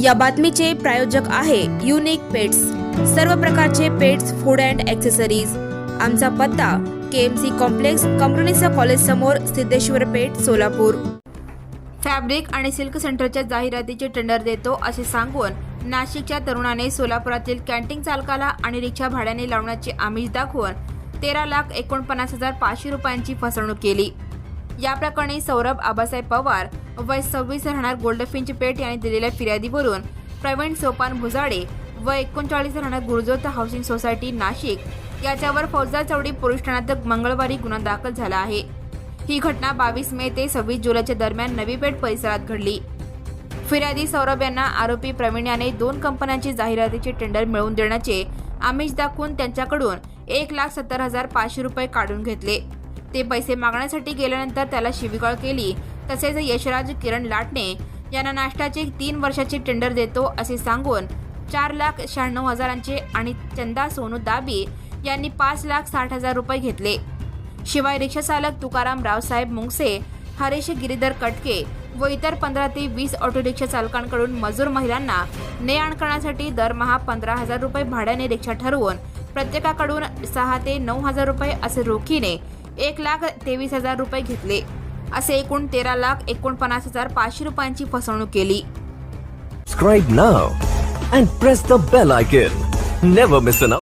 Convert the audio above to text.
या बातमीचे प्रायोजक आहे युनिक पेट्स सर्व प्रकारचे पेट्स फूड अँड ॲक्सेसरीज आमचा पत्ता के एम सी कॉम्प्लेक्स कंपनीचा कॉलेज समोर सिद्धेश्वर पेठ सोलापूर. फॅब्रिक आणि सिल्क सेंटरच्या जाहिरातीचे टेंडर देतो असे सांगून नाशिकच्या तरुणाने सोलापुरातील कॅन्टीन चालकाला आणि रिक्षा भाड्याने लावण्याचे आमिष दाखवून तेरा लाख एकोणपन्नास हजार पाचशे रुपयांची फसवणूक केली. या प्रकरणी सौरभ आबासाहेब पवार वय सव्वीस राहणार गोल्डफिंच पेठ यांनी दिलेल्या फिर्यादीवरून प्रवीण सोपान भुजाडे व एकोणचाळीस राहणार गुरुजोत हाऊसिंग सोसायटी नाशिक. याच्यावर फौजदार चौडी पोलीस ठाण्यात मंगळवारी गुन्हा दाखल झाला आहे. ही घटना बावीस मे ते सव्वीस जुलैच्या दरम्यान नवी पेठ परिसरात घडली. फिर्यादी सौरभ यांना आरोपी प्रवीण याने दोन कंपन्यांची जाहिरातीचे टेंडर मिळवून देण्याचे आमिष दाखवून त्यांच्याकडून एक लाख सत्तर हजार पाचशे रुपये काढून घेतले. ते पैसे मागण्यासाठी गेल्यानंतर त्याला शिवीगाळ केली. तसेच यशराज किरण लाटणे यांना नाश्त्याचे तीन वर्षाचे टेंडर देतो असे सांगून चार लाख शहाण्णव हजारांचे आणि चंदा सोनू दाबी यांनी पाच लाख साठ हजार रुपये घेतले. शिवाय रिक्षाचालक तुकाराम रावसाहेब मुंगसे हरेश गिरीधर कटके व इतर पंधरा ते वीस ऑटो रिक्षा चालकांकडून मजूर महिलांना ने आण करण्यासाठी दरमहा पंधरा हजार रुपये भाड्याने रिक्षा ठरवून प्रत्येकाकडून सहा ते नऊ हजार रुपये असे रोखीने एक लाख तेवीस हजार रुपये घेतले. असे एकूण तेरा लाख एकोणपन्नास हजार पाचशे रुपयांची फसवणूक केली. Scribe now and press the bell icon never miss an